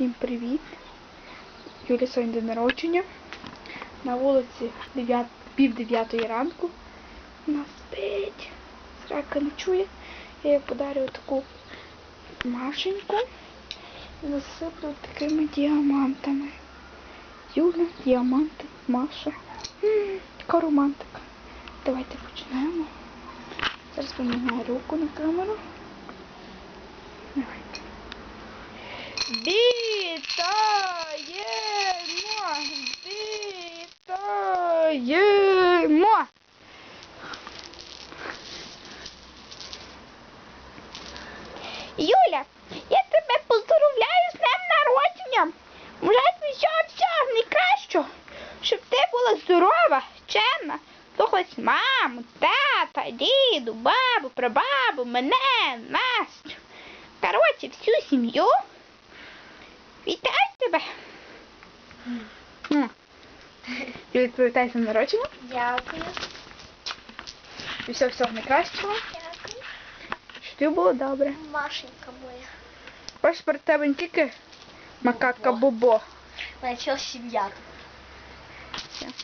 Всім привіт! Юлі сьогодні день народження. На вулиці 9, пів дев'ятої ранку. Вона спить. Срака ночує. Я їй подарю таку машеньку. І засиплю такими діамантами. Юля, діаманти, Маша. Така романтика. Давайте почнемо. Зараз поміняю руку на камеру. Вітаємо! Вітаємо! Юля, я тебе поздоровляю з днем народження. Бажаю всього всього найкращого, щоб ти була здорова, чемна, слухалась маму, тата, діду, бабу, прабабу, мене, Настю. Коротше, всю сім'ю. Тебе. М. Юля, привітайся на народження. Дякую. І все всього найкращого. Дякую. Щоб тобі було добре. Машенька моя. Ось перед тебе не тільки макака Бобо. Моя ціла сім'я. тут.